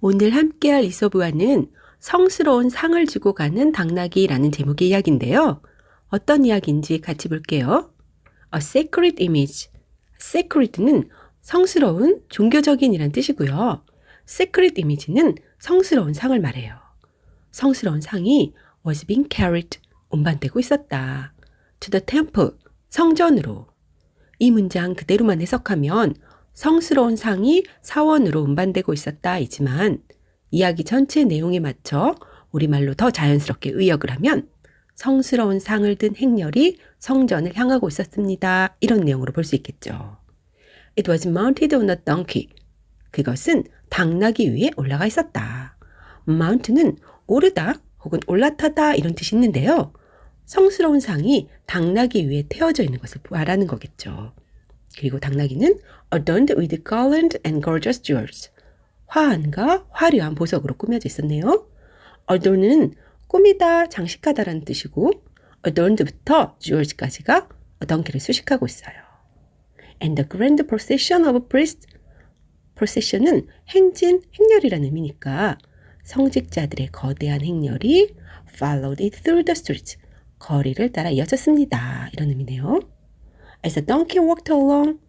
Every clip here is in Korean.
오늘 함께할 이서브와는 성스러운 상을 주고 가는 당나귀라는 제목의 이야기인데요. 어떤 이야기인지 같이 볼게요. A sacred image. sacred는 성스러운, 종교적인이란 뜻이고요. sacred image는 성스러운 상을 말해요. 성스러운 상이 was being carried, 운반되고 있었다. to the temple, 성전으로. 이 문장 그대로만 해석하면 성스러운 상이 사원으로 운반되고 있었다이지만 이야기 전체 내용에 맞춰 우리말로 더 자연스럽게 의역을 하면 성스러운 상을 든 행렬이 성전을 향하고 있었습니다. 이런 내용으로 볼 수 있겠죠. It was mounted on a donkey. 그것은 당나귀 위에 올라가 있었다. mount는 오르다 혹은 올라타다 이런 뜻이 있는데요. 성스러운 상이 당나귀 위에 태워져 있는 것을 말하는 거겠죠. 그리고 당나귀는 adorned with garland and gorgeous jewels. 화환과 화려한 보석으로 꾸며져 있었네요. adorn은 꾸미다, 장식하다라는 뜻이고 adorned부터 jewels까지가 donkey를 수식하고 있어요. And the grand procession of priests. procession은 행진, 행렬이라는 의미니까 성직자들의 거대한 행렬이 followed it through the streets. 거리를 따라 이어졌습니다. 이런 의미네요. As the donkey walked along,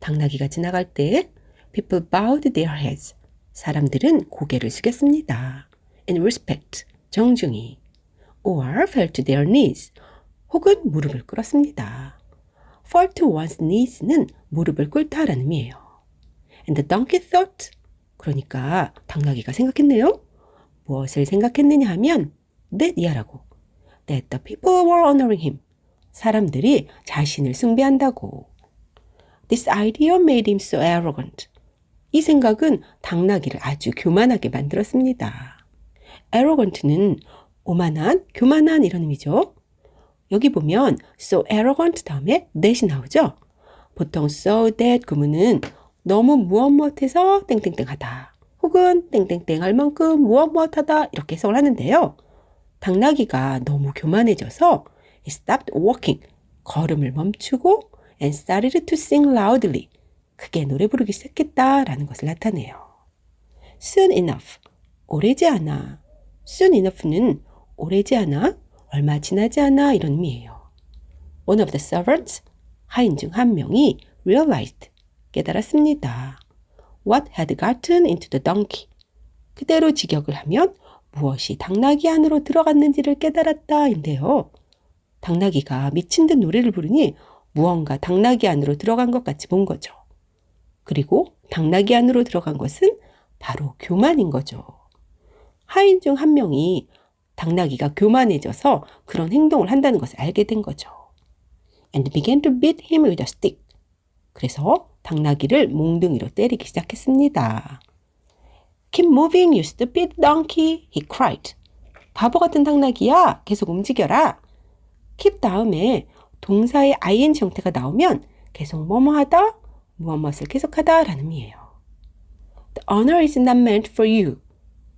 당나귀가 지나갈 때 people bowed their heads. 사람들은 고개를 숙였습니다. In respect, 정중히. Or fell to their knees. 혹은 무릎을 꿇었습니다. fall to one's knees는 무릎을 꿇다라는 의미예요. And the donkey thought. 그러니까 당나귀가 생각했네요. 무엇을 생각했느냐 하면 that 이하라고. That the people were honoring him. 사람들이 자신을 숭배한다고. This idea made him so arrogant. 이 생각은 당나귀를 아주 교만하게 만들었습니다. arrogant는 오만한, 교만한 이런 의미죠. 여기 보면 so arrogant 다음에 that이 나오죠. 보통 so that 구문은 너무 무엇 무엇해서 땡땡땡 하다. 혹은 땡땡땡 할 만큼 무엇 무엇하다 이렇게 해석을 하는데요. 당나귀가 너무 교만해져서 he stopped walking. 걸음을 멈추고 and started to sing loudly. 크게 노래 부르기 시작했다라는 것을 나타내요. soon enough. 오래지 않아. soon enough는 오래지 않아, 얼마 지나지 않아 이런 의미예요. One of the servants, 하인 중 한 명이 realized, 깨달았습니다. What had gotten into the donkey. 그대로 직역을 하면 무엇이 당나귀 안으로 들어갔는지를 깨달았다인데요. 당나귀가 미친 듯 노래를 부르니 무언가 당나귀 안으로 들어간 것 같이 본 거죠. 그리고 당나귀 안으로 들어간 것은 바로 교만인 거죠. 하인 중 한 명이 당나귀가 교만해져서 그런 행동을 한다는 것을 알게 된 거죠. And began to beat him with a stick. 그래서 당나귀를 몽둥이로 때리기 시작했습니다. Keep moving, you stupid donkey, he cried. 바보 같은 당나귀야, 계속 움직여라. Keep 다음에 동사의 ing 형태가 나오면 계속 뭐뭐 하다, 무엇 무엇을 계속하다 라는 의미예요. The honor is not meant for you.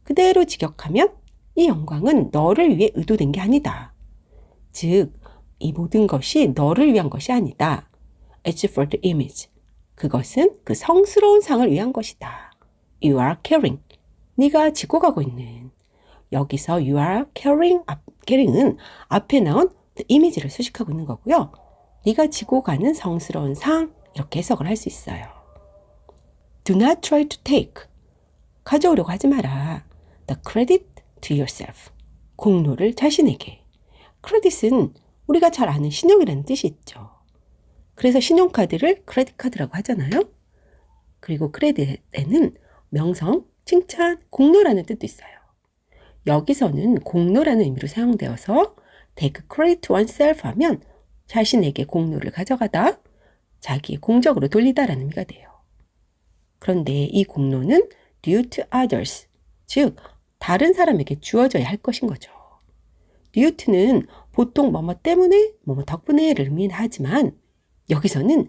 그대로 직역하면 이 영광은 너를 위해 의도된 게 아니다. 즉, 이 모든 것이 너를 위한 것이 아니다. It's for the image. 그것은 그 성스러운 상을 위한 것이다. You are carrying. 네가 지고 가고 있는. 여기서 you are carrying, carrying은 앞에 나온 image를 수식하고 있는 거고요. 네가 지고 가는 성스러운 상 이렇게 해석을 할 수 있어요. Do not try to take. 가져오려고 하지 마라. The credit to yourself. 공로를 자신에게. 크레딧은 우리가 잘 아는 신용이라는 뜻이 있죠. 그래서 신용카드를 크레딧 카드라고 하잖아요. 그리고 크레딧에는 명성, 칭찬, 공로라는 뜻도 있어요. 여기서는 공로라는 의미로 사용되어서 take credit oneself 하면 자신에게 공로를 가져가다, 자기의 공적으로 돌리다라는 의미가 돼요. 그런데 이 공로는 due to others, 즉 다른 사람에게 주어져야 할 것인 거죠. due to는 보통 뭐뭐 때문에, 뭐뭐 덕분에를 의미하지만 여기서는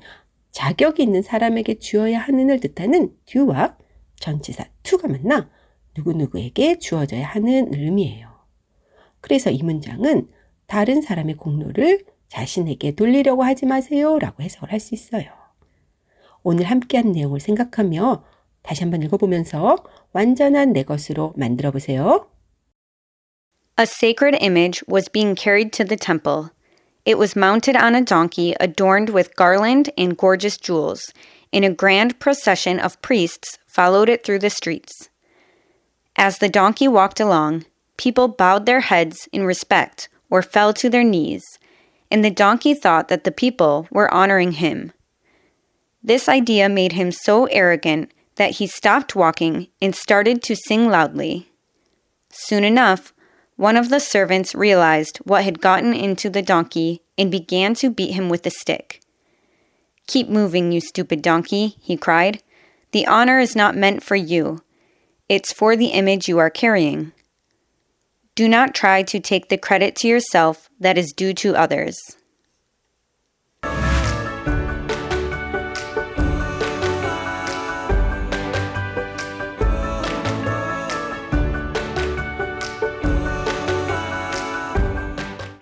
자격이 있는 사람에게 주어야 하는을 뜻하는 due와 전치사 to가 만나 누구누구에게 주어져야 하는 의미예요. 그래서 이 문장은 다른 사람의 공로를 자신에게 돌리려고 하지 마세요 라고 해석을 할 수 있어요. 오늘 함께한 내용을 생각하며 다시 한번 읽어보면서 완전한 내 것으로 만들어 보세요. A sacred image was being carried to the temple. It was mounted on a donkey adorned with garland and gorgeous jewels, and a grand procession of priests followed it through the streets. As the donkey walked along, people bowed their heads in respect or fell to their knees, and the donkey thought that the people were honoring him. This idea made him so arrogant that he stopped walking and started to sing loudly. Soon enough, one of the servants realized what had gotten into the donkey and began to beat him with a stick. Keep moving, you stupid donkey, he cried. The honor is not meant for you. It's for the image you are carrying. Do not try to take the credit to yourself that is due to others.